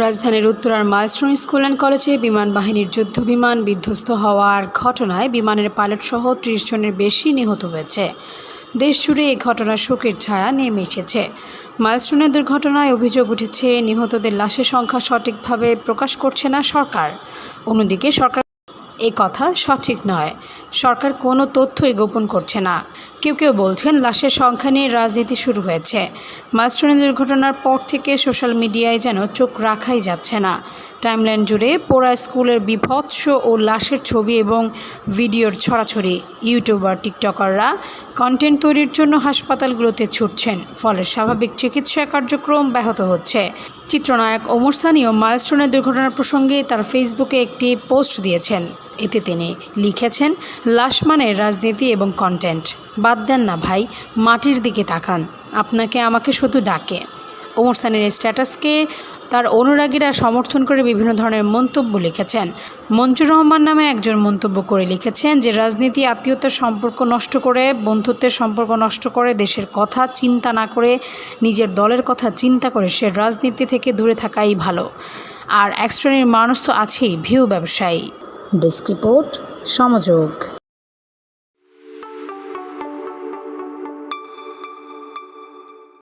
রাজধানীর উত্তরার milestone school and কলেজে বিমান বাহিনীর যুদ্ধ বিমান বিধ্বস্ত হওয়ার ঘটনায় বিমানের পাইলট সহ ত্রিশ জনের বেশি নিহত হয়েছে। দেশজুড়ে এই ঘটনার শোকের ছায়া নেমে এসেছে। মাইলস্টোনের দুর্ঘটনায় অভিযোগ উঠেছে, নিহতদের লাশের সংখ্যা সঠিকভাবে প্রকাশ করছে না সরকার। অন্যদিকে সরকার এই কথা সঠিক নয়। সরকার কোনো তথ্যই গোপন করছে না। কেউ কেউ বলছেন, লাশের সংখ্যা নিয়ে রাজনীতি শুরু হয়েছে। মাস্টারের দুর্ঘটনার পর থেকে সোশ্যাল মিডিয়ায় যেন চোখ রাখাই যাচ্ছে না। টাইমলাইন জুড়ে পোড়া স্কুলের বিভৎস ও লাশের ছবি এবং ভিডিওর ছড়াছড়ি। ইউটিউবার, টিকটকাররা কন্টেন্ট তৈরির জন্য হাসপাতালগুলোতে ছুটছেন, ফলে স্বাভাবিক চিকিৎসা কার্যক্রম ব্যাহত হচ্ছে। চিত্রনায়ক ওমর সানিও মাইলস্টোনের দুর্ঘটনার প্রসঙ্গে তার ফেসবুকে একটি পোস্ট দিয়েছেন। এতে তিনি লিখেছেন লাশ মানে রাজনীতি এবং কন্টেন্ট বাদ দেন না ভাই, মাটির দিকে তাকান, আপনাকে আমাকে শুধু ডাকে। ওমর সানির স্ট্যাটাসকে তার অনুরাগীরা সমর্থন করে বিভিন্ন ধরনের মন্তব্য লিখেছেন। মঞ্জুর রহমান নামে একজন মন্তব্য করে লিখেছেন যে, রাজনীতি আত্মীয়তার সম্পর্ক নষ্ট করে, বন্ধুত্বের সম্পর্ক নষ্ট করে, দেশের কথা চিন্তা না করে, নিজের দলের কথা চিন্তা করে সে রাজনীতি থেকে দূরে থাকাই ভালো। আর এক শ্রেণির মানুষ তো আছেই, ভিউ ব্যবসায়ী। Desk report সমযোগ।